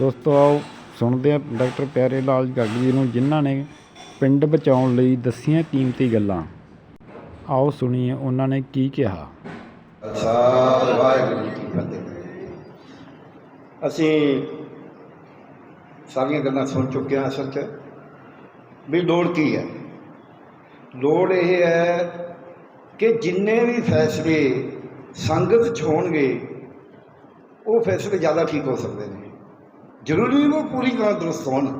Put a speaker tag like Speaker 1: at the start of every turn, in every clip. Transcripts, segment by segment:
Speaker 1: ਦੋਸਤੋ, ਆਓ ਸੁਣਦੇ ਹਾਂ ਡਾਕਟਰ ਪਿਆਰੇ ਲਾਲ ਜਗਾਗੀ ਜੀ ਨੂੰ, ਜਿਨ੍ਹਾਂ ਨੇ ਪਿੰਡ ਬਚਾਉਣ ਲਈ ਦੱਸੀਆਂ ਕੀਮਤੀ ਗੱਲਾਂ। ਆਓ ਸੁਣੀਏ ਉਹਨਾਂ ਨੇ ਕੀ ਕਿਹਾ।
Speaker 2: ਅੱਛਾ, ਵਾਹਿਗੁਰੂ ਜੀ ਕੀ ਫਤਿਹ। ਅਸੀਂ ਸਾਰੀਆਂ ਗੱਲਾਂ ਸੁਣ ਚੁੱਕੇ ਹਾਂ ਅਸਲ 'ਚ। ਵੀ ਲੋੜ ਕੀ ਹੈ? ਲੋੜ ਇਹ ਹੈ ਕਿ ਜਿੰਨੇ ਵੀ ਫੈਸਲੇ ਸੰਗਤ 'ਚ ਹੋਣਗੇ, ਉਹ ਫੈਸਲੇ ਜ਼ਿਆਦਾ ਠੀਕ ਹੋ ਸਕਦੇ ਨੇ। ਜ਼ਰੂਰੀ ਨਹੀਂ ਉਹ ਪੂਰੀ ਤਰ੍ਹਾਂ ਦਰੁਸਤ ਹੋਣ,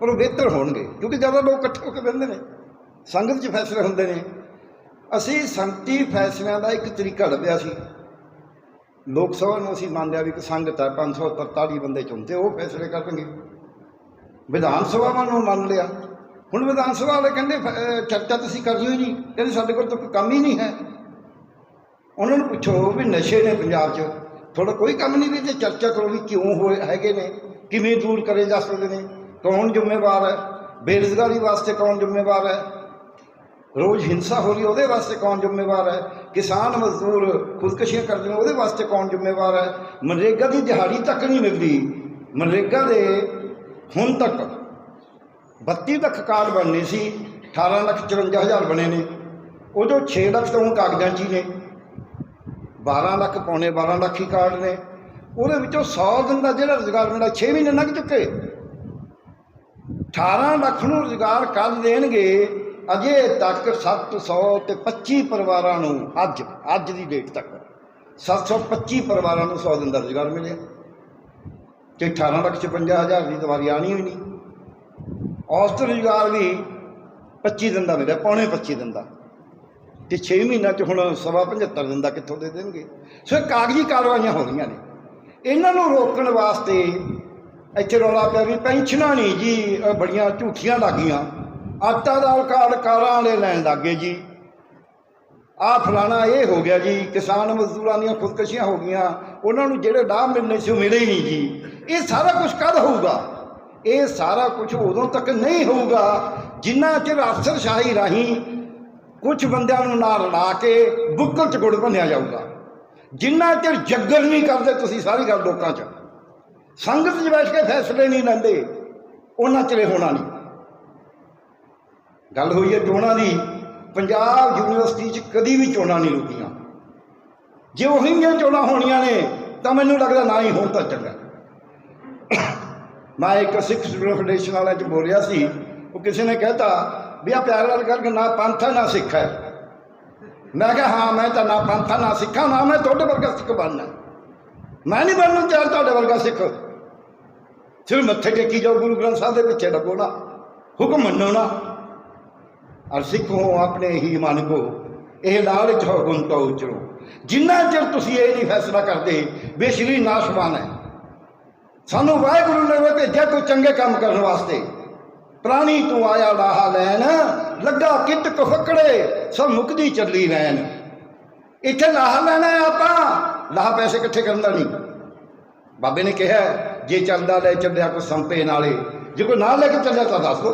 Speaker 2: ਪਰ ਉਹ ਬਿਹਤਰ ਹੋਣਗੇ, ਕਿਉਂਕਿ ਜ਼ਿਆਦਾ ਲੋਕ ਇਕੱਠੇ ਹੋ ਕੇ ਬਹਿੰਦੇ ਨੇ। ਸੰਗਤ 'ਚ ਫੈਸਲੇ ਹੁੰਦੇ ਨੇ। ਅਸੀਂ ਸੰਗਤੀ ਫੈਸਲਿਆਂ ਦਾ ਇੱਕ ਤਰੀਕਾ ਲੱਭਿਆ ਸੀ। ਲੋਕ ਸਭਾ ਨੂੰ ਅਸੀਂ ਮੰਨ ਲਿਆ ਵੀ ਇੱਕ ਸੰਗਤ ਹੈ 543 ਬੰਦੇ ਚੁਣਦੇ, ਉਹ ਫੈਸਲੇ ਕਰਨਗੇ। ਵਿਧਾਨ ਸਭਾਵਾਂ ਨੂੰ ਮੰਨ ਲਿਆ। ਹੁਣ ਵਿਧਾਨ ਸਭਾ ਵਾਲੇ ਕਹਿੰਦੇ ਫ- ਅਹ, ਚਰਚਾ ਤੁਸੀਂ ਕਰਨੀ ਹੀ ਨਹੀਂ ਕਹਿੰਦੇ ਸਾਡੇ ਕੋਲ ਤਾਂ ਕੋਈ ਕੰਮ ਹੀ ਨਹੀਂ ਹੈ। ਉਹਨਾਂ ਨੂੰ ਪੁੱਛੋ ਵੀ ਨਸ਼ੇ ਨੇ ਪੰਜਾਬ 'ਚ। ਤੁਹਾਡਾ ਕੋਈ ਕੰਮ ਨਹੀਂ ਵੀ ਤੇ ਚਰਚਾ ਕਰੋ ਵੀ ਕਿਉਂ ਹੋਏ, ਹੈਗੇ ਨੇ। ਕਿਵੇਂ ਦੂਰ ਕਰੇ ਜਾ ਸਕਦੇ ਨੇ? ਕੌਣ ਜ਼ਿੰਮੇਵਾਰ ਹੈ? ਬੇਰੁਜ਼ਗਾਰੀ ਵਾਸਤੇ ਕੌਣ ਜ਼ਿੰਮੇਵਾਰ ਹੈ? ਰੋਜ਼ ਹਿੰਸਾ ਹੋ ਰਹੀ ਉਹਦੇ ਵਾਸਤੇ ਕੌਣ ਜ਼ਿੰਮੇਵਾਰ ਹੈ? ਕਿਸਾਨ ਮਜ਼ਦੂਰ ਖੁਦਕੁਸ਼ੀਆਂ ਕਰਦੇ ਨੇ, ਉਹਦੇ ਵਾਸਤੇ ਕੌਣ ਜ਼ਿੰਮੇਵਾਰ ਹੈ? ਮਨਰੇਗਾ ਦੀ ਦਿਹਾੜੀ ਤੱਕ ਨਹੀਂ ਮਿਲਦੀ। ਮਨਰੇਗਾ ਦੇ ਹੁਣ ਤੱਕ 32 ਲੱਖ ਕਾਰਡ ਬਣਨੇ ਸੀ 18 ਲੱਖ 54 ਹਜ਼ਾਰ ਬਣੇ ਨੇ। ਉਦੋਂ 6 ਲੱਖ ਤੋਂ ਹੁਣ ਕਾਗਜ਼ਾਂ 'ਚ ਹੀ ਨੇ। 12 ਲੱਖ, ਪੌਣੇ 12 ਲੱਖ ਹੀ ਕਾਰਡ ਨੇ। ਉਹਦੇ ਵਿੱਚੋਂ 100 ਦਿਨ ਦਾ ਜਿਹੜਾ ਰੁਜ਼ਗਾਰ ਮਿਲਦਾ 6 ਮਹੀਨੇ ਲੰਘ ਚੁੱਕੇ। 18 ਲੱਖ ਨੂੰ ਰੁਜ਼ਗਾਰ ਕਰ ਦੇਣਗੇ, ਅਜੇ ਤੱਕ 700 ਤੇ 25 ਪਰਿਵਾਰਾਂ ਨੂੰ ਅੱਜ ਅੱਜ ਦੀ ਡੇਟ ਤੱਕ 725 ਪਰਿਵਾਰਾਂ ਨੂੰ 100 ਦਿਨ ਦਾ ਰੁਜ਼ਗਾਰ ਮਿਲਿਆ। ਤੇ 18 ਲੱਖ 56 ਹਜ਼ਾਰ ਦੀ ਦਵਾਰੀ ਆਣੀ ਹੋਈ ਨਹੀਂ। ਔਸਤ ਰੁਜ਼ਗਾਰ ਵੀ 25 ਦਿਨ ਦਾ ਮਿਲਿਆ, ਪੌਣੇ 25 ਦਿਨ ਦਾ। ਤੇ 6 ਮਹੀਨਿਆਂ ਚ ਹੁਣ ਸਵਾ 75 ਦਿਨ ਦਾ ਕਿੱਥੋਂ ਦੇ ਦੇਣਗੇ? ਸੋ ਕਾਗਜ਼ੀ ਕਾਰਵਾਈਆਂ ਹੋ ਰਹੀਆਂ ਨੇ। ਇਹਨਾਂ ਨੂੰ ਰੋਕਣ ਵਾਸਤੇ ਇੱਥੇ ਰੌਲਾ ਪਿਆ ਵੀ ਪੈਨਸ਼ਨਾਂ ਨਹੀਂ ਜੀ ਬੜੀਆਂ ਝੂਠੀਆਂ ਲੱਗੀਆਂ। ਆਟਾ ਦਾਲ ਕਾਰਡ ਕਾਰਾਂ ਵਾਲੇ ਲੈਣ ਲੱਗੇ ਜੀ। ਆ ਫਲਾਣਾ ਇਹ ਹੋ ਗਿਆ ਜੀ, ਕਿਸਾਨ ਮਜ਼ਦੂਰਾਂ ਦੀਆਂ ਖੁਦਕਸ਼ੀਆਂ ਹੋ ਗਈਆਂ। ਉਹਨਾਂ ਨੂੰ ਜਿਹੜੇ ਲਾਭ ਮਿਲਣੇ ਸੀ ਉਹ ਮਿਲੇ ਹੀ ਨਹੀਂ ਜੀ। ਇਹ ਸਾਰਾ ਕੁਝ ਕਦ ਹੋਊਗਾ? ਇਹ ਸਾਰਾ ਕੁਝ ਉਦੋਂ ਤੱਕ ਨਹੀਂ ਹੋਊਗਾ ਜਿੰਨਾ ਚਿਰ ਅਫਸਰਸ਼ਾਹੀ ਰਾਹੀਂ ਕੁਝ ਬੰਦਿਆਂ ਨੂੰ ਨਾਲ ਰਲਾ ਕੇ ਬੁੱਕਲ ਚ ਗੁੜ ਭੰਨਿਆ ਜਾਊਗਾ। ਜਿੰਨਾ ਚਿਰ ਜੱਗਰ ਨਹੀਂ ਕਰਦੇ, ਤੁਸੀਂ ਸਾਰੀ ਗੱਲ ਲੋਕਾਂ 'ਚ। ਸੰਗਤ 'ਚ ਬੈਠ ਕੇ ਫੈਸਲੇ ਨਹੀਂ ਲੈਂਦੇ, ਉਹਨਾਂ ਚਿਰ ਹੋਣਾ ਨਹੀਂ। ਗੱਲ ਹੋਈ ਹੈ ਚੋਣਾਂ ਦੀ, ਪੰਜਾਬ ਯੂਨੀਵਰਸਿਟੀ 'ਚ ਕਦੀ ਵੀ ਚੋਣਾਂ ਨਹੀਂ ਰੁਕੀਆਂ ਜੇ ਉਹੀ ਚੋਣਾਂ ਹੋਣੀਆਂ ਨੇ, ਤਾਂ ਮੈਨੂੰ ਲੱਗਦਾ ਨਾ ਹੀ ਹੋਣ ਤਾਂ ਚੰਗਾ। ਮੈਂ ਇੱਕ ਸਿੱਖ ਸਟੂਡੈਂਟ ਫੈਡਰੇਸ਼ਨ ਵਾਲਿਆਂ 'ਚ ਬੋਲ ਰਿਹਾ ਸੀ, ਉਹ ਕਿਸੇ ਨੇ ਕਹਿਤਾ ਵੀ ਆ ਪਿਆਰ ਨਾਲ ਗੱਲ ਨਾ ਪੰਥ ਹੈ, ਨਾ ਸਿੱਖ ਹੈ। ਮੈਂ ਕਿਹਾ, ਹਾਂ, ਮੈਂ ਤਾਂ ਨਾ ਪੰਥ, ਨਾ ਸਿੱਖਾਂ, ਨਾ ਮੈਂ ਤੁਹਾਡੇ ਵਰਗਾ ਸਿੱਖ ਬਣਨਾ। ਮੈਂ ਨਹੀਂ ਬਣਨ ਤਿਆਰ ਤੁਹਾਡੇ ਵਰਗਾ ਸਿੱਖ। ਸਿਰ ਮੱਥੇ ਟੇਕੀ ਜਾਓ, ਗੁਰੂ ਗ੍ਰੰਥ ਸਾਹਿਬ ਦੇ ਪਿੱਛੇ ਲੱਗੋ ਨਾ, ਹੁਕਮ ਮੰਨੋ ਨਾ। ਔਰ ਸਿੱਖੋ ਆਪਣੇ ਹੀ ਮਨ ਕੋ, ਇਹ ਲਾਲਚ ਹੋ ਗੁਣ ਤੋਂ ਉਚਰੋ ਜਿੰਨਾ ਚਿਰ ਤੁਸੀਂ ਇਹ ਨਹੀਂ ਫੈਸਲਾ ਕਰਦੇ ਵੀ ਸਰੀਰ ਨਾਸ਼ਵਾਨ ਹੈ। ਸਾਨੂੰ ਵਾਹਿਗੁਰੂ ਨੇ ਭੇਜਿਆ ਕੋਈ ਚੰਗੇ ਕੰਮ ਕਰਨ ਵਾਸਤੇ ਪ੍ਰਾਣੀ ਤੂੰ ਆਇਆ ਲਾਹਾ ਲੈਣ, ਲੱਗਾ ਕਿਤ ਕਫਕੜੇ ਸਭ ਮੁਕਦੀ ਚੱਲੀ ਲੈਣ ਇੱਥੇ ਲਾਹਾ ਲੈਣਾ ਹੈ ਆਪਾਂ ਲਾਹਾ ਪੈਸੇ ਇਕੱਠੇ ਕਰਨ ਦਾ ਨਹੀਂ। ਬਾਬੇ ਨੇ ਕਿਹਾ, ਜੇ ਚੱਲਦਾ ਲੈ ਚੱਲਿਆ ਕੋ ਸੰਪੇ ਨਾਲੇ, ਜੇ ਕੋਈ ਨਾ ਲੈ ਕੇ ਚੱਲਿਆ ਤਾਂ ਦੱਸ ਦੋ।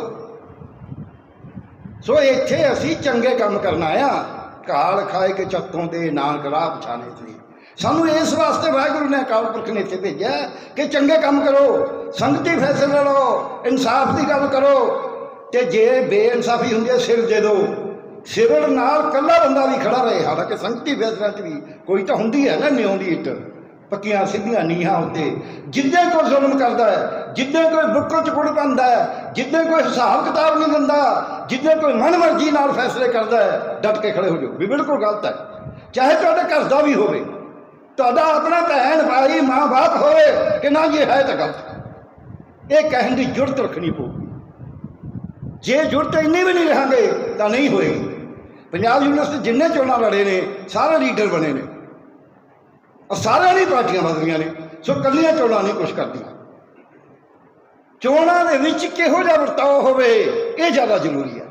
Speaker 2: ਸੋ ਇੱਥੇ ਅਸੀਂ ਚੰਗੇ ਕੰਮ ਕਰਨਾ ਆ ਕਾਲ ਖਾਏ ਕੇ ਚੱਤੋਂ ਦੇ ਨਾਨਕ ਰਾਹ ਪਛਾਣੇ ਸੀ। ਸਾਨੂੰ ਇਸ ਵਾਸਤੇ ਵਾਹਿਗੁਰੂ ਨੇ ਅਕਾਲ ਪੁਰਖ ਨੇ ਇੱਥੇ ਭੇਜਿਆ ਕਿ ਚੰਗੇ ਕੰਮ ਕਰੋ, ਸੰਗਤੀ ਫੈਸਲੇ ਲਓ, ਇਨਸਾਫ ਦੀ ਗੱਲ ਕਰੋ ਤੇ ਜੇ ਬੇਇਨਸਾਫੀ ਹੁੰਦੀ ਹੈ, ਸਿਰ ਦੇ ਦਿਓ। ਸਿਰ ਨਾਲ ਕੱਲਾ ਬੰਦਾ ਵੀ ਖੜਾ ਰਹੇ, ਹਾਲਾਂਕਿ ਸੰਗਤੀ ਫੈਸਲਿਆਂ 'ਚ ਵੀ ਕੋਈ ਤਾਂ ਹੁੰਦੀ ਹੈ ਨਾ, ਨਿਉਂ ਦੀ ਇੱਟ, ਪੱਕੀਆਂ ਸਿੱਧੀਆਂ ਨੀਹਾਂ ਉੱਤੇ। ਜਿੱਦੇ ਕੋਈ ਜ਼ੁਲਮ ਕਰਦਾ ਹੈ, ਜਿੱਦੇ ਕੋਈ ਬੁੱਕਲ ਚ ਗੁੜ ਪਾਉਂਦਾ ਹੈ, ਜਿੱਦੇ ਕੋਈ ਹਿਸਾਬ ਕਿਤਾਬ ਨਹੀਂ ਦਿੰਦਾ, ਜਿੱਦੇ ਕੋਈ ਮਨਮਰਜ਼ੀ ਨਾਲ ਫੈਸਲੇ ਕਰਦਾ ਹੈ, ਡਟ ਕੇ ਖੜੇ ਹੋ ਜਾਓ। ਵੀ ਬਿਲਕੁਲ ਗਲਤ ਹੈ। ਚਾਹੇ ਤੁਹਾਡੇ ਘਰ ਦਾ ਵੀ ਹੋਵੇ ਤੁਹਾਡਾ ਆਪਣਾ ਭੈਣ ਭਾਈ ਮਾਂ-ਬਾਪ ਹੋਵੇ ਕਿ ਨਾ ਇਹ ਹੈ ਤਾਂ ਗਲਤ ਇਹ ਕਹਿਣ ਦੀ ਜੁਰਤ ਰੱਖਣੀ ਪਊਗੀ। ਜੇ ਜੁਰਤ ਇੰਨੀ ਵੀ ਨਹੀਂ ਰਹਾਂਗੇ, ਤਾਂ ਨਹੀਂ ਹੋਏਗੀ। ਪੰਜਾਬ ਯੂਨੀਵਰਸਿਟੀ ਜਿੰਨੇ ਚੋਣਾਂ ਲੜੇ ਨੇ, ਸਾਰੇ ਲੀਡਰ ਬਣੇ ਨੇ। ਔਰ ਸਾਰਿਆਂ ਦੀ ਪਾਰਟੀਆਂ ਬਦਲੀਆਂ ਨੇ, ਸੋ ਕੱਲੀਆਂ ਚੋਣਾਂ ਨਹੀਂ ਕੁਛ ਕਰਦੀਆਂ। ਚੋਣਾਂ ਦੇ ਵਿੱਚ ਕਿਹੋ ਜਿਹਾ ਵਰਤਾਓ ਹੋਵੇ, ਇਹ ਜ਼ਿਆਦਾ ਜ਼ਰੂਰੀ ਹੈ।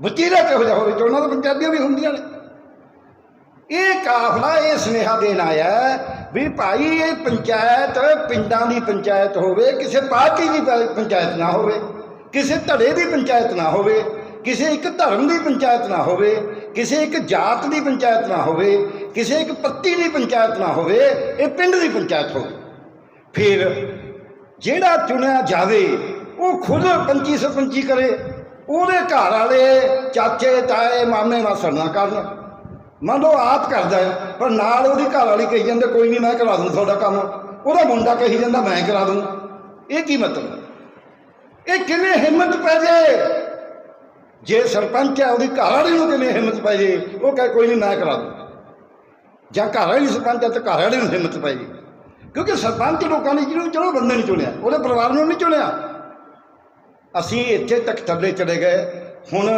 Speaker 2: ਵਤੀਰਾ ਕਿਹੋ ਜਿਹਾ ਹੋਵੇ, ਚੋਣਾਂ ਤਾਂ ਪੰਜਾਬੀਆਂ ਵੀ ਹੁੰਦੀਆਂ ਨੇ। ਇਹ ਕਾਫਲਾ, ਇਹ ਸੁਨੇਹਾ ਦੇਣ ਆਇਆ ਵੀ ਭਾਈ ਇਹ ਪੰਚਾਇਤ ਪਿੰਡਾਂ ਦੀ ਪੰਚਾਇਤ ਹੋਵੇ, ਕਿਸੇ ਪਾਰਟੀ ਦੀ ਪ- ਪੰਚਾਇਤ ਨਾ ਹੋਵੇ, ਕਿਸੇ ਧੜੇ ਦੀ ਪੰਚਾਇਤ ਨਾ ਹੋਵੇ, ਕਿਸੇ ਇੱਕ ਧਰਮ ਦੀ ਪੰਚਾਇਤ ਨਾ ਹੋਵੇ, ਕਿਸੇ ਇੱਕ ਜਾਤ ਦੀ ਪੰਚਾਇਤ ਨਾ ਹੋਵੇ, ਕਿਸੇ ਇੱਕ ਪੱਤੀ ਦੀ ਪੰਚਾਇਤ ਨਾ ਹੋਵੇ, ਇਹ ਪਿੰਡ ਦੀ ਪੰਚਾਇਤ ਹੋਵੇ। ਫਿਰ ਜਿਹੜਾ ਚੁਣਿਆ ਜਾਵੇ, ਉਹ ਖੁਦ ਪੰਚੀ ਸਰਪੰਚੀ ਕਰੇ, ਉਹਦੇ ਘਰ ਵਾਲੇ ਚਾਚੇ, ਤਾਏ, ਮਾਮੇ ਨਾਲ ਨਾ ਕਰਨ। ਮੰਨ ਲਓ ਆਪ ਕਰਦਾ ਹੈ, ਪਰ ਨਾਲ ਉਹਦੀ ਘਰ ਵਾਲੀ ਕਹੀ ਜਾਂਦੇ ਕੋਈ ਨਹੀਂ ਮੈਂ ਕਰਾ ਦੂੰ ਤੁਹਾਡਾ ਕੰਮ। ਉਹਦਾ ਮੁੰਡਾ ਕਹੀ ਜਾਂਦਾ, ਮੈਂ ਕਰਾ ਦੂੰ। ਇਹ ਕੀ ਮਤਲਬ ਇਹ ਕਿਵੇਂ ਹਿੰਮਤ ਪੈ ਜੇ ਜੇ ਸਰਪੰਚ ਹੈ, ਉਹਦੀ ਘਰ ਵਾਲੀ ਨੂੰ ਕਿਵੇਂ ਹਿੰਮਤ ਪੈ ਜੇ ਉਹ ਕਹੇ, ਕੋਈ ਨਹੀਂ ਮੈਂ ਕਰਾ ਦੂੰ। ਜਾਂ ਘਰ ਵਾਲੀ ਸਰਪੰਚ ਹੈ, ਤਾਂ ਘਰ ਵਾਲੇ ਨੂੰ ਹਿੰਮਤ ਪੈ ਜੇ ਕਿਉਂਕਿ ਸਰਪੰਚ ਲੋਕਾਂ ਨੇ ਜਿਹਨੂੰ ਚਲੋ ਬੰਦੇ ਨਹੀਂ ਚੁਣਿਆ, ਉਹਦੇ ਪਰਿਵਾਰ ਨੂੰ ਨਹੀਂ ਚੁਣਿਆ। ਅਸੀਂ ਇੱਥੇ ਤੱਕ ਥੱਲੇ ਚਲੇ ਗਏ। ਹੁਣ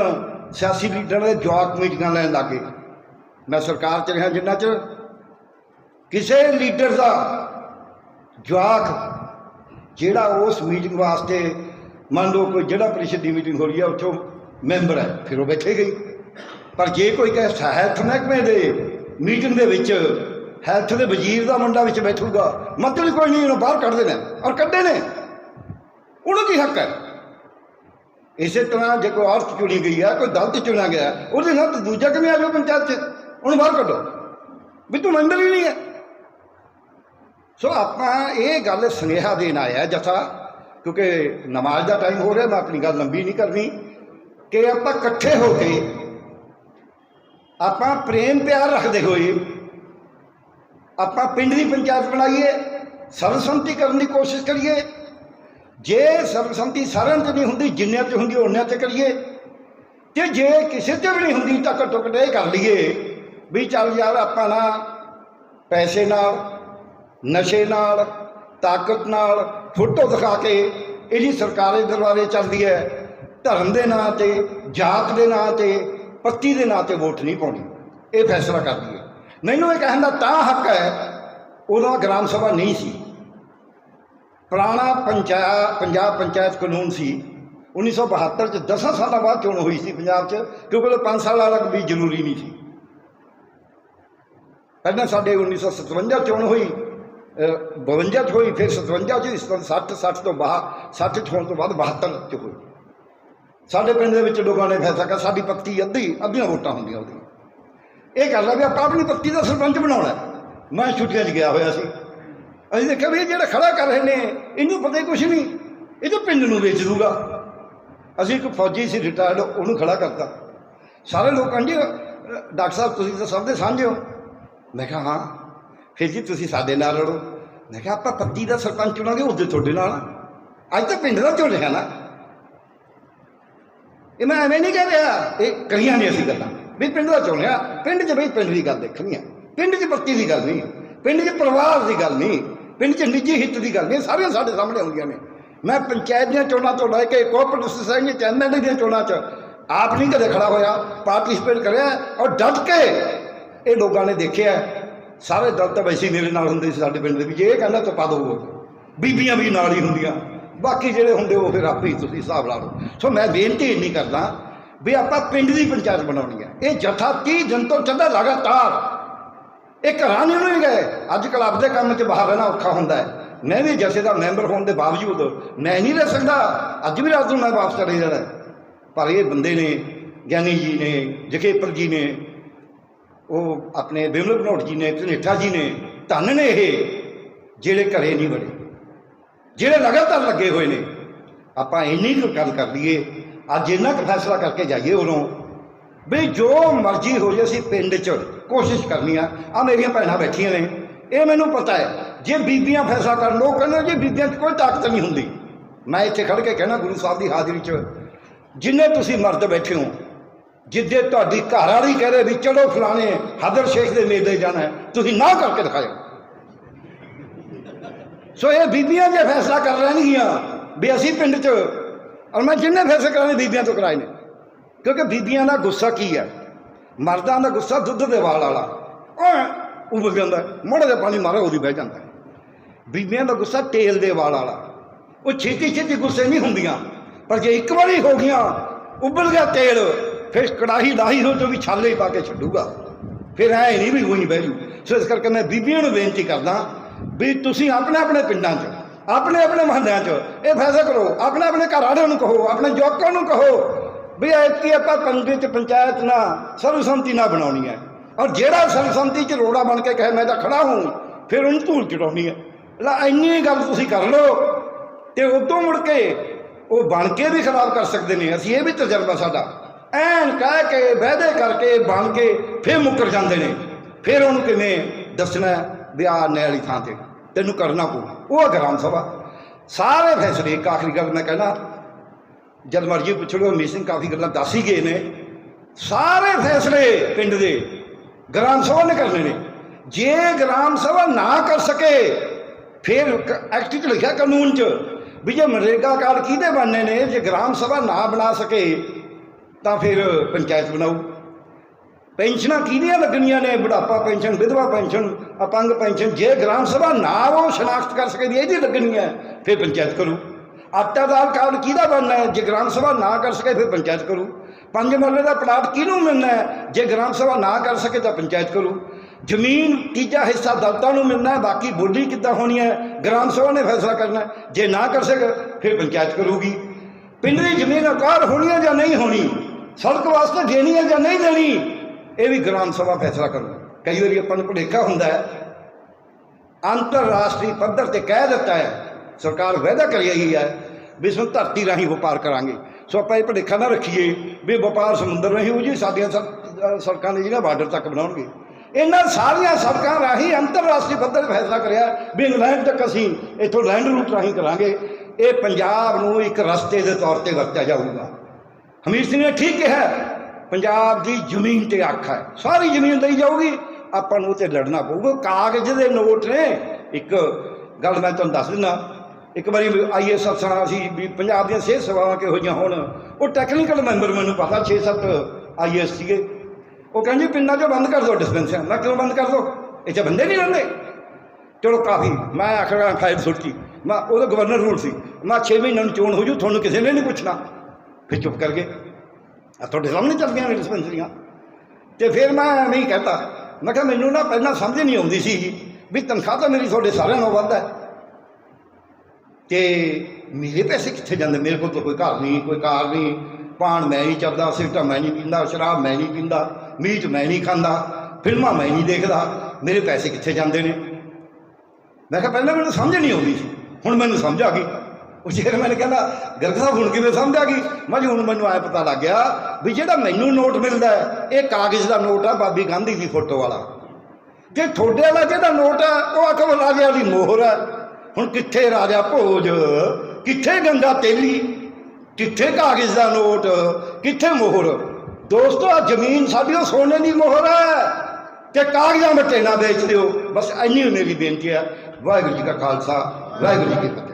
Speaker 2: ਸਿਆਸੀ ਲੀਡਰਾਂ ਦੇ ਜਵਾਕ ਮੀਟਿੰਗਾਂ ਲੈਣ ਲੱਗੇ ਮੈਂ ਸਰਕਾਰ ਚ ਰਿਹਾ ਜਿੰਨਾ ਚ ਕਿਸੇ ਲੀਡਰ ਦਾ ਜਵਾਕ ਜਿਹੜਾ ਉਸ ਮੀਟਿੰਗ ਵਾਸਤੇ ਮੰਨ ਲਓ ਕੋਈ ਜਿਹੜਾ ਪ੍ਰੀਸ਼ਦ ਦੀ ਮੀਟਿੰਗ ਹੋ ਰਹੀ ਹੈ ਉੱਥੋਂ ਮੈਂਬਰ ਹੈ, ਫਿਰ ਉਹ ਬੈਠੇ ਗਈ। ਪਰ ਜੇ ਕੋਈ ਕਹੇ ਹੈਲਥ ਮਹਿਕਮੇ ਦੇ ਮੀਟਿੰਗ ਦੇ ਵਿੱਚ ਹੈਲਥ ਦੇ ਵਜ਼ੀਰ ਦਾ ਮੁੰਡਾ ਵਿੱਚ ਬੈਠੂਗਾ, ਮਤਲਬ ਕੋਈ ਨਹੀਂ, ਉਹਨੂੰ ਬਾਹਰ ਕੱਢਦੇ ਨੇ ਔਰ ਕੱਢੇ ਨੇ। ਉਹਨੂੰ ਕੀ ਹੱਕ ਹੈ? ਇਸੇ ਤਰ੍ਹਾਂ ਜੇ ਕੋਈ ਔਰਤ ਚੁਣੀ ਗਈ ਹੈ ਕੋਈ ਦਲਤ ਤੇ ਚੁਣਿਆ ਗਿਆ, ਉਹਦੇ ਨਾਲ ਦੂਜਾ ਕਿਵੇਂ ਆ ਜਾਓ ਪੰਚਾਇਤ 'ਚ? ਉਹਨੂੰ ਬਾਹਰ ਕੱਢੋ। ਵੀ ਤੂੰ ਮੈਂਬਰ ਹੀ ਨਹੀਂ ਹੈ। ਸੋ ਆਪਾਂ ਇਹ ਗੱਲ ਸੁਨੇਹਾ ਦੇਣ ਆਇਆ ਜਥਾ, ਕਿਉਂਕਿ ਨਮਾਜ਼ ਦਾ ਟਾਈਮ ਹੋ ਰਿਹਾ, ਮੈਂ ਆਪਣੀ ਗੱਲ ਲੰਬੀ ਨਹੀਂ ਕਰਨੀ, ਕਿ ਆਪਾਂ ਇਕੱਠੇ ਹੋ ਕੇ ਆਪਾਂ ਪ੍ਰੇਮ ਪਿਆਰ ਰੱਖਦੇ ਹੋਏ ਆਪਾਂ ਪਿੰਡ ਦੀ ਪੰਚਾਇਤ ਬਣਾਈਏ, ਸਰਬਸੰਮਤੀ ਕਰਨ ਦੀ ਕੋਸ਼ਿਸ਼ ਕਰੀਏ। ਜੇ ਸਰਬਸੰਮਤੀ ਸਾਰਿਆਂ 'ਚ ਨਹੀਂ ਹੁੰਦੀ, ਜਿੰਨਿਆਂ 'ਚ ਹੁੰਦੀ ਉਹਨਾਂ 'ਚ ਕਰੀਏ। ਤੇ ਜੇ ਕਿਸੇ 'ਚ ਵੀ ਨਹੀਂ ਹੁੰਦੀ, ਤਾਂ ਘੱਟੋ ਘੱਟ ਇਹ ਕਰ ਲਈਏ ਵੀ ਚੱਲ ਯਾਰ ਆਪਾਂ ਨਾ ਪੈਸੇ ਨਾਲ, ਨਸ਼ੇ ਨਾਲ, ਤਾਕਤ ਨਾਲ ਫੋਟੋ ਦਿਖਾ ਕੇ ਇਹਦੀ ਸਰਕਾਰੀ ਦਰਬਾਰੇ ਚੱਲਦੀ ਹੈ। ਧਰਮ ਦੇ ਨਾਂ ਤੇ, ਜਾਤ ਦੇ ਨਾਂ ਤੇ, ਪੱਤੀ ਦੇ ਨਾਂ ਤੇ ਵੋਟ ਨਹੀਂ ਪਾਉਣੀ। ਇਹ ਫੈਸਲਾ ਕਰਦੀ ਹੈ। ਮੈਨੂੰ ਇਹ ਕਹਿਣ ਦਾ ਤਾਂ ਹੱਕ ਹੈ ਉਦੋਂ ਗ੍ਰਾਮ ਸਭਾ ਨਹੀਂ ਸੀ। ਪੁਰਾਣਾ ਪੰਚਾਇਤ ਪੰਜਾਬ ਪੰਚਾਇਤ ਕਾਨੂੰਨ ਸੀ। 1972 ਚ 10 ਸਾਲਾਂ ਬਾਅਦ ਚੋਣ ਹੋਈ ਸੀ ਪੰਜਾਬ 'ਚ, ਕਿਉਂਕਿ ਉਹ 5 ਸਾਲਾਂ ਤੱਕ ਵੀ ਜ਼ਰੂਰੀ ਨਹੀਂ ਸੀ। ਪਹਿਲਾਂ ਸਾਡੇ 1957 ਚੋਣ ਹੋਈ, ਅਹ 52 ਚ ਹੋਈ, ਫਿਰ 57 ਚ ਇਸ ਤੋਂ 60 60 ਤੋਂ ਬਾਅਦ 60 ਚ ਹੋਣ ਤੋਂ ਬਾਅਦ 72 ਚ ਹੋਈ। ਸਾਡੇ ਪਿੰਡ ਦੇ ਵਿੱਚ ਲੋਕਾਂ ਨੇ ਫੈਸਲਾ ਕਰ ਸਾਡੀ ਪੱਤੀ ਅੱਧੀ, ਅੱਧੀਆਂ ਵੋਟਾਂ ਹੁੰਦੀਆਂ ਉਹਦੀਆਂ। ਇਹ ਕਰ ਲਿਆ ਵੀ ਆਪਾਂ ਆਪਣੀ ਪੱਤੀ ਦਾ ਸਰਪੰਚ ਬਣਾਉਣਾ ਮੈਂ ਛੁੱਟੀਆਂ 'ਚ ਗਿਆ ਹੋਇਆ ਸੀ। ਅਸੀਂ ਦੇਖਿਆ ਵੀ ਇਹ ਜਿਹੜਾ ਖੜਾ ਕਰ ਰਹੇ ਨੇ, ਇਹਨੂੰ ਪਤਾ ਹੀ ਕੁਛ ਨਹੀਂ। ਇਹ ਤਾਂ ਪਿੰਡ ਨੂੰ ਵੇਚ ਦੂਗਾ। ਅਸੀਂ ਇੱਕ ਫੌਜੀ ਸੀ ਰਿਟਾਇਰਡ ਉਹਨੂੰ ਖੜਾ ਕਰਤਾ। ਸਾਰੇ ਲੋਕ ਕਹਿੰਦੇ ਡਾਕਟਰ ਸਾਹਿਬ, ਤੁਸੀਂ ਤਾਂ ਸਭ ਦੇ ਸਾਂਝੇ ਹੋ। ਮੈਂ ਕਿਹਾ, ਹਾਂ। ਫਿਰ ਜੀ ਤੁਸੀਂ ਸਾਡੇ ਨਾਲ ਲੜੋ। ਮੈਂ ਕਿਹਾ, ਆਪਾਂ ਪੱਤੀ ਦਾ ਸਰਪੰਚ ਚੁਣਾਂਗੇ, ਉਹਦੇ ਤੁਹਾਡੇ ਨਾਲ। ਅੱਜ ਤਾਂ ਪਿੰਡ ਦਾ ਚੁਣ ਰਿਹਾ ਨਾ। ਇਹ ਮੈਂ ਐਵੇਂ ਨਹੀਂ ਕਹਿ ਰਿਹਾ। ਇਹ ਕਰੀਆਂ ਨੇ ਅਸੀਂ ਗੱਲਾਂ। ਵੀ ਪਿੰਡ ਦਾ ਚੁਣਿਆ ਪਿੰਡ 'ਚ ਬਈ ਪਿੰਡ ਦੀ ਗੱਲ ਦੇਖਣੀ ਆ ਪਿੰਡ 'ਚ ਪੱਤੀ ਦੀ ਗੱਲ ਨਹੀਂ। ਪਿੰਡ 'ਚ ਪਰਿਵਾਰ ਦੀ ਗੱਲ ਨਹੀਂ। ਪਿੰਡ 'ਚ ਨਿੱਜੀ ਹਿੱਤ ਦੀ ਗੱਲ ਨਹੀਂ। ਸਾਰੀਆਂ ਸਾਡੇ ਸਾਹਮਣੇ ਆਉਂਦੀਆਂ ਨੇ। ਮੈਂ ਪੰਚਾਇਤ ਦੀਆਂ ਚੋਣਾਂ ਤੋਂ ਲੈ ਕੇ ਕੋਆਪਰੇਟਿਵ ਸੁਸਾਇਟੀ ਚ ਐਮਐਲਏ ਦੀਆਂ ਚੋਣਾਂ 'ਚ ਆਪ ਨਹੀਂ ਕਦੇ ਖੜਾ ਹੋਇਆ। ਪਾਰਟਿਸਿਪੇਟ ਕਰਿਆ ਔਰ ਡਟ ਕੇ ਇਹ ਲੋਕਾਂ ਨੇ ਦੇਖਿਆ ਸਾਰੇ ਦਲਤ ਤਾਂ ਵੈਸੇ ਮੇਰੇ ਨਾਲ ਹੁੰਦੇ ਸੀ ਸਾਡੇ ਪਿੰਡ ਦੇ ਵਿੱਚ। ਇਹ ਕਹਿੰਦਾ ਤਾਂ ਪਾ ਦੋ ਬੀਬੀਆਂ ਵੀ ਨਾਲ ਹੀ ਹੁੰਦੀਆਂ। ਬਾਕੀ ਜਿਹੜੇ ਹੁੰਦੇ ਉਹ ਫਿਰ ਆਪੇ ਹੀ ਤੁਸੀਂ ਹਿਸਾਬ ਲਾ ਲਓ। ਸੋ ਮੈਂ ਬੇਨਤੀ ਇੰਨੀ ਕਰਦਾ ਵੀ ਆਪਾਂ ਪਿੰਡ ਦੀ ਪੰਚਾਇਤ ਬਣਾਉਣੀ ਹੈ। ਇਹ ਜਥਾ 30 ਦਿਨ ਤੋਂ ਚੱਲਦਾ ਲਗਾਤਾਰ। ਇਹ ਘਰਾਂ ਨਹੀਂ ਉਹਨੂੰ ਗਏ। ਅੱਜ ਕੱਲ੍ਹ ਆਪਦੇ ਕੰਮ 'ਚ ਬਾਹਰ ਰਹਿਣਾ ਔਖਾ ਹੁੰਦਾ ਹੈ। ਮੈਂ ਵੀ ਜਥੇ ਦਾ ਮੈਂਬਰ ਹੋਣ ਦੇ ਬਾਵਜੂਦ ਮੈਂ ਨਹੀਂ ਰਹਿ ਸਕਦਾ। ਅੱਜ ਵੀ ਰਾਤ ਨੂੰ ਮੈਂ ਵਾਪਸ ਚਲੇ ਜਾਣਾ ਪਰ ਇਹ ਬੰਦੇ ਨੇ, ਗਿਆਨੀ ਜੀ ਨੇ, ਜਖੇਪਰ ਜੀ ਨੇ ਉਹ ਆਪਣੇ ਬਿਮਲ ਬਨੋਟ ਜੀ ਨੇ, ਧਨੇਠਾ ਜੀ ਨੇ, ਧੰਨ ਨੇ ਇਹ, ਜਿਹੜੇ ਘਰੇ ਨਹੀਂ ਵੜੇ, ਜਿਹੜੇ ਲਗਾਤਾਰ ਲੱਗੇ ਹੋਏ ਨੇ। ਆਪਾਂ ਇੰਨੀ ਕੁ ਗੱਲ ਕਰ ਲਈਏ, ਅੱਜ ਇੰਨਾ ਕੁ ਫੈਸਲਾ ਕਰਕੇ ਜਾਈਏ ਉਦੋਂ ਵੀ ਜੋ ਮਰਜ਼ੀ ਹੋ ਜੇ ਅਸੀਂ ਪਿੰਡ 'ਚ ਕੋਸ਼ਿਸ਼ ਕਰਨੀ ਆ ਆ ਮੇਰੀਆਂ ਭੈਣਾਂ ਬੈਠੀਆਂ ਨੇ। ਇਹ ਮੈਨੂੰ ਪਤਾ ਹੈ, ਜੇ ਬੀਬੀਆਂ ਫੈਸਲਾ ਕਰਨ, ਲੋਕ ਕਹਿੰਦੇ ਜੀ ਬੀਬੀਆਂ 'ਚ ਕੋਈ ਤਾਕਤ ਨਹੀਂ ਹੁੰਦੀ। ਮੈਂ ਇੱਥੇ ਖੜ ਕੇ ਕਹਿਣਾ ਗੁਰੂ ਸਾਹਿਬ ਦੀ ਹਾਜ਼ਰੀ 'ਚ, ਜਿੰਨੇ ਤੁਸੀਂ ਮਰਦ ਬੈਠੇ ਹੋ ਜਿੱਦੇ ਤੁਹਾਡੀ ਘਰ ਵਾਲੀ ਕਹਦੇ ਵੀ ਚਲੋ ਫਲਾਣੇ ਹਦਰ ਸ਼ੇਖ ਦੇ ਮੇਲੇ ਜਾਣਾ ਤੁਸੀਂ ਨਾ ਕਰਕੇ ਦਿਖਾਇਓ। ਸੋ ਇਹ ਬੀਬੀਆਂ ਜੇ ਫੈਸਲਾ ਕਰ ਲੈਣਗੀਆਂ ਵੀ ਅਸੀਂ ਪਿੰਡ 'ਚ, ਔਰ ਮੈਂ ਜਿੰਨੇ ਫੈਸਲੇ ਕਰਾਣੇ ਬੀਬੀਆਂ ਤੋਂ ਕਰਾਏ ਨੇ, ਕਿਉਂਕਿ ਬੀਬੀਆਂ ਦਾ ਗੁੱਸਾ ਕੀ ਹੈ? ਮਰਦਾਂ ਦਾ ਗੁੱਸਾ ਦੁੱਧ ਦੇ ਵਾਲ ਵਾਲਾ। ਉਹ ਉਬਲ ਜਾਂਦਾ ਮੋੜੇ ਦੇ ਪਾਣੀ ਮਾਰੇ, ਉਹਦੀ ਬਹਿ ਜਾਂਦਾ ਬੀਬੀਆਂ ਦਾ ਗੁੱਸਾ ਤੇਲ ਦੇ ਵਾਲ ਵਾਲਾ। ਉਹ ਛੇਤੀ ਛੇਤੀ ਗੁੱਸੇ ਨਹੀਂ ਹੁੰਦੀਆਂ, ਪਰ ਜੇ ਇੱਕ ਵਾਰੀ ਹੋ ਗਈਆਂ, ਉਬਲ ਗਿਆ ਤੇਲ ਫਿਰ ਕੜਾਹੀ ਲਾਹੀ ਹੋ ਤੋਂ ਵੀ ਛਾਲੇ ਹੀ ਪਾ ਕੇ ਛੱਡੂਗਾ। ਫਿਰ ਐ ਨਹੀਂ ਵੀ ਹੋਈ ਬਹਿ ਜੂ। ਸੋ ਇਸ ਕਰਕੇ ਮੈਂ ਬੀਬੀਆਂ ਨੂੰ ਬੇਨਤੀ ਕਰਦਾ ਵੀ ਤੁਸੀਂ ਆਪਣੇ ਆਪਣੇ ਪਿੰਡਾਂ 'ਚ, ਆਪਣੇ ਆਪਣੇ ਮਹੱਲਿਆਂ 'ਚ ਇਹ ਫੈਸਲਾ ਕਰੋ। ਆਪਣੇ ਆਪਣੇ ਘਰ ਵਾਲਿਆਂ ਨੂੰ ਕਹੋ, ਆਪਣੇ ਜੋਕਾਂ ਨੂੰ ਕਹੋ ਵੀ ਐਤਕੀ ਆਪਾਂ ਪਿੰਡ 'ਚ ਪੰਚਾਇਤ ਨਾ ਸਰਵਸੰਮਤੀ ਨਾ ਬਣਾਉਣੀ ਹੈ। ਔਰ ਜਿਹੜਾ ਸਰਵਸੰਮਤੀ 'ਚ ਰੋੜਾ ਬਣ ਕੇ ਕਹੇ ਮੈਂ ਤਾਂ ਖੜਾ ਹੂੰ, ਫਿਰ ਉਹਨੂੰ ਧੂਲ ਚੜਾਉਣੀ ਹੈ। ਲਾ ਇੰਨੀ ਗੱਲ ਤੁਸੀਂ ਕਰ ਲਓ ਤੇ ਉਦੋਂ ਮੁੜ ਕੇ ਉਹ ਬਣ ਕੇ ਵੀ ਖਰਾਬ ਕਰ ਸਕਦੇ ਨੇ। ਅਸੀਂ ਇਹ ਵੀ ਤਜਰਬਾ ਸਾਡਾ ਐਨ ਕਹਿ ਕੇ, ਵਾਅਦੇ ਕਰਕੇ ਬਣ ਕੇ ਫਿਰ ਮੁੱਕਰ ਜਾਂਦੇ ਨੇ। ਫਿਰ ਉਹਨੂੰ ਕਿਵੇਂ ਦੱਸਣਾ ਹੈ? ਵੀ ਆਹ ਨੇ ਵਾਲੀ ਥਾਂ ਤੇ ਤੈਨੂੰ ਕਰਨਾ ਪਊ। ਉਹ ਹੈ ਗ੍ਰਾਮ ਸਭਾ। ਸਾਰੇ ਫੈਸਲੇ, ਇੱਕ ਆਖਰੀ ਗੱਲ ਮੈਂ ਕਹਿਣਾ, ਜਦ ਮਰਜ਼ੀ ਪੁੱਛ ਲਓ ਮੀਸਿੰਗ ਕਾਫੀ ਗੱਲਾਂ ਦੱਸ ਹੀ ਗਏ ਨੇ। ਸਾਰੇ ਫੈਸਲੇ ਪਿੰਡ ਦੇ ਗ੍ਰਾਮ ਸਭਾ ਨੇ ਕਰਨੇ ਨੇ। ਜੇ ਗ੍ਰਾਮ ਸਭਾ ਨਾ ਕਰ ਸਕੇ, ਫਿਰ ਐਕਟ 'ਚ ਲਿਖਿਆ ਕਾਨੂੰਨ 'ਚ ਵੀ ਜੇ ਮਨਰੇਗਾ ਕਾਰਡ ਕਿਹਦੇ ਬਣਨੇ ਨੇ? ਜੇ ਗ੍ਰਾਮ ਸਭਾ ਨਾ ਬਣਾ ਸਕੇ ਤਾਂ ਫਿਰ ਪੰਚਾਇਤ ਬਣਾਓ ਪੈਨਸ਼ਨਾਂ ਕਿਹਦੀਆਂ ਲੱਗਣੀਆਂ ਨੇ? ਬੁਢਾਪਾ ਪੈਨਸ਼ਨ, ਵਿਧਵਾ ਪੈਨਸ਼ਨ, ਅਪੰਗ ਪੈਨਸ਼ਨ, ਜੇ ਗ੍ਰਾਮ ਸਭਾ ਨਾ ਉਹ ਸ਼ਨਾਖਤ ਕਰ ਸਕੇ ਵੀ ਇਹਦੀ ਲੱਗਣੀ ਹੈ, ਫਿਰ ਪੰਚਾਇਤ ਕਰੂ। ਆਟਾ ਦਾਲ ਕਾਰਡ ਕਿਹਦਾ ਬਣਨਾ ਹੈ? ਜੇ ਗ੍ਰਾਮ ਸਭਾ ਨਾ ਕਰ ਸਕੇ, ਫਿਰ ਪੰਚਾਇਤ ਕਰੂ। ਪੰਜ ਮਰਲੇ ਦਾ ਪਲਾਟ ਕਿਹਨੂੰ ਮਿਲਣਾ ਹੈ? ਜੇ ਗ੍ਰਾਮ ਸਭਾ ਨਾ ਕਰ ਸਕੇ, ਤਾਂ ਪੰਚਾਇਤ ਕਰੂ। ਜ਼ਮੀਨ ਤੀਜਾ ਹਿੱਸਾ ਦਲਤਾਂ ਨੂੰ ਮਿਲਣਾ ਹੈ, ਬਾਕੀ ਬੋਲੀ ਕਿੱਦਾਂ ਹੋਣੀ ਹੈ? ਗ੍ਰਾਮ ਸਭਾ ਨੇ ਫੈਸਲਾ ਕਰਨਾ ਜੇ ਨਾ ਕਰ ਸਕੇ, ਫਿਰ ਪੰਚਾਇਤ ਕਰੂਗੀ। ਪਿੰਡ ਦੀ ਜ਼ਮੀਨ ਅਕਾਰ ਹੋਣੀ ਹੈ ਜਾਂ ਨਹੀਂ ਹੋਣੀ? ਸੜਕ ਵਾਸਤੇ ਦੇਣੀ ਹੈ ਜਾਂ ਨਹੀਂ ਦੇਣੀ, ਇਹ ਵੀ ਗ੍ਰਾਮ ਸਭਾ ਫੈਸਲਾ ਕਰੂ। ਕਈ ਵਾਰੀ ਆਪਾਂ ਨੂੰ ਭੁਲੇਖਾ ਹੁੰਦਾ ਹੈ। ਅੰਤਰਰਾਸ਼ਟਰੀ ਪੱਧਰ ਤੇ ਕਹਿ ਦਿੱਤਾ ਹੈ, ਸਰਕਾਰ ਵਾਅਦਾ ਕਰੀ ਆਈ ਹੈ ਵੀ ਇਸ ਧਰਤੀ ਰਾਹੀਂ ਵਪਾਰ ਕਰਾਂਗੇ। ਸੋ ਆਪਾਂ ਇਹ ਭੁਲੇਖਾ ਨਾ ਰੱਖੀਏ ਵੀ ਵਪਾਰ ਸਮੁੰਦਰ ਰਾਹੀਂ ਹੋ ਜੀ, ਸਾਡੀਆਂ ਸੜ- ਸੜਕਾਂ ਨੇ ਜਿਹੜਾ ਬਾਰਡਰ ਤੱਕ ਬਣਾਉਣਗੇ। ਇਹਨਾਂ ਸਾਰੀਆਂ ਸੜਕਾਂ ਰਾਹੀਂ ਅੰਤਰਰਾਸ਼ਟਰੀ ਪੱਧਰ ਤੇ ਫੈਸਲਾ ਕਰਿਆ ਵੀ ਇੰਗਲੈਂਡ ਤੱਕ ਅਸੀਂ ਇੱਥੋਂ ਲੈਂਡ ਰੂਟ ਰਾਹੀਂ ਕਰਾਂਗੇ। ਇਹ ਪੰਜਾਬ ਨੂੰ ਇੱਕ ਰਸਤੇ ਦੇ ਤੌਰ ਤੇ ਵਰਤਿਆ ਜਾਊਗਾ। ਹਮੀਰ ਸਿੰਘ ਨੇ ਠੀਕ ਕਿਹਾ, ਪੰਜਾਬ ਦੀ ਜ਼ਮੀਨ ਤੇ ਅੱਖ ਹੈ, ਸਾਰੀ ਜ਼ਮੀਨ ਲਈ ਜਾਊਗੀ, ਆਪਾਂ ਨੂੰ ਉਹ ਤੇ ਲੜਨਾ ਪਊਗਾ, ਕਾਗਜ਼ ਦੇ ਨੋਟ ਨੇ, ਇੱਕ ਗੱਲ ਮੈਂ ਤੁਹਾਨੂੰ ਦੱਸ ਦਿੰਦਾ, ਇੱਕ ਵਾਰੀ ਆਈਐਸ ਅਫਸਰਾਂ ਸੀ ਵੀ ਪੰਜਾਬ ਦੀਆਂ ਸਿਹਤ ਸੇਵਾਵਾਂ ਕਿਹੋ ਜਿਹੀਆਂ ਹੋਣ, ਉਹ ਟੈਕਨੀਕਲ ਮੈਂਬਰ ਮੈਨੂੰ ਪਤਾ 6-7 ਆਈਐਸ ਸੀਗੇ, ਉਹ ਕਹਿੰਦੇ ਪਿੰਡਾਂ 'ਚੋਂ ਬੰਦ ਕਰ ਦਿਓ ਡਿਸਪੈਂਸਰ ਮੈਂ ਕਿਉਂ ਬੰਦ ਕਰ ਦਿਓ, ਇੱਥੇ ਬੰਦੇ ਨਹੀਂ ਰਹਿੰਦੇ। ਚਲੋ ਕਾਫੀ, ਮੈਂ ਆਖਰ ਫਾਈਲ ਸੁੱਟੀ ਮੈਂ ਉਹਦਾ ਗਵਰਨਰ ਰੂਲ ਸੀ, ਮੈਂ 6 ਮਹੀਨਿਆਂ ਨੂੰ ਚੋਣ ਹੋ ਜੂ, ਤੁਹਾਨੂੰ ਕਿਸੇ ਨੇ ਨਹੀਂ ਪੁੱਛਣਾ। ਫਿਰ ਚੁੱਪ ਕਰ ਗਏ। ਆ ਤੁਹਾਡੇ ਸਾਹਮਣੇ ਚੱਲ ਗਈਆਂ ਡਿਸਪੈਂਸਰੀਆਂ ਤੇ ਫਿਰ ਮੈਂ ਨਹੀਂ ਹੀ ਕਹਤਾ, ਮੈਂ ਕਿਹਾ ਮੈਨੂੰ ਨਾ ਪਹਿਲਾਂ ਸਮਝ ਨਹੀਂ ਆਉਂਦੀ ਸੀ ਵੀ ਤਨਖਾਹ ਤਾਂ ਮੇਰੀ ਤੁਹਾਡੇ ਸਾਰਿਆਂ ਨਾਲੋਂ ਵੱਧ ਹੈ। ਤੇ ਮੇਰੇ ਪੈਸੇ ਕਿੱਥੇ ਜਾਂਦੇ? ਮੇਰੇ ਕੋਲ ਤਾਂ ਕੋਈ ਘਰ ਨਹੀਂ, ਕੋਈ ਕਾਰ ਨਹੀਂ। ਪਾਣ ਮੈਂ ਨਹੀਂ ਚੱਲਦਾ ਸਿਗਰਟਾਂ ਮੈਂ ਨਹੀਂ ਪੀਂਦਾ, ਸ਼ਰਾਬ ਮੈਂ ਨਹੀਂ ਪੀਂਦਾ, ਮੀਟ ਮੈਂ ਨਹੀਂ ਖਾਂਦਾ, ਫਿਲਮਾਂ ਮੈਂ ਨਹੀਂ ਦੇਖਦਾ। ਮੇਰੇ ਪੈਸੇ ਕਿੱਥੇ ਜਾਂਦੇ ਨੇ? ਮੈਂ ਕਿਹਾ ਪਹਿਲਾਂ ਮੈਨੂੰ ਸਮਝ ਨਹੀਂ ਆਉਂਦੀ ਸੀ। ਹੁਣ ਮੈਨੂੰ ਸਮਝ ਆ ਗਈ। ਉਹ ਚੇਅਰਮੈਨ ਕਹਿੰਦਾ ਗਰਗ ਸਾਹਿਬ ਹੁਣ ਕਿਵੇਂ ਸਮਝ ਆ ਗਈ? ਮੈਂ ਜੀ ਹੁਣ ਮੈਨੂੰ ਆਇਆ ਪਤਾ ਲੱਗ ਗਿਆ ਵੀ ਜਿਹੜਾ ਮੈਨੂੰ ਨੋਟ ਮਿਲਦਾ ਹੈ, ਇਹ ਕਾਗਜ਼ ਦਾ ਨੋਟ ਆ ਬਾਬੀ ਗਾਂਧੀ ਦੀ ਫੋਟੋ ਵਾਲਾ। ਜੇ ਤੁਹਾਡੇ ਵਾਲਾ ਜਿਹੜਾ ਨੋਟ ਹੈ ਉਹ ਅਕਬਰ ਰਾਜੇ ਦੀ ਮੋਹਰ ਹੈ। ਹੁਣ ਕਿੱਥੇ ਰਾਜਾ ਭੋਜ ਕਿੱਥੇ ਗੰਗਾ ਤੇਲੀ ਕਿੱਥੇ ਕਾਗਜ਼ ਦਾ ਨੋਟ ਕਿੱਥੇ ਮੋਹਰ? ਦੋਸਤੋ ਆ ਜ਼ਮੀਨ ਸਾਡੀ ਉਹ ਸੋਨੇ ਦੀ ਮੋਹਰ ਹੈ। ਤੇ ਕਾਗਜ਼ਾਂ ਵਿੱਚ ਨਾ ਵੇਚ ਦਿਓ। ਬਸ ਇੰਨੀ ਮੇਰੀ ਬੇਨਤੀ ਹੈ। ਵਾਹਿਗੁਰੂ ਜੀ ਕਾ ਖਾਲਸਾ ਵਾਹਿਗੁਰੂ ਜੀ ਕੀ ਫਤਿਹ।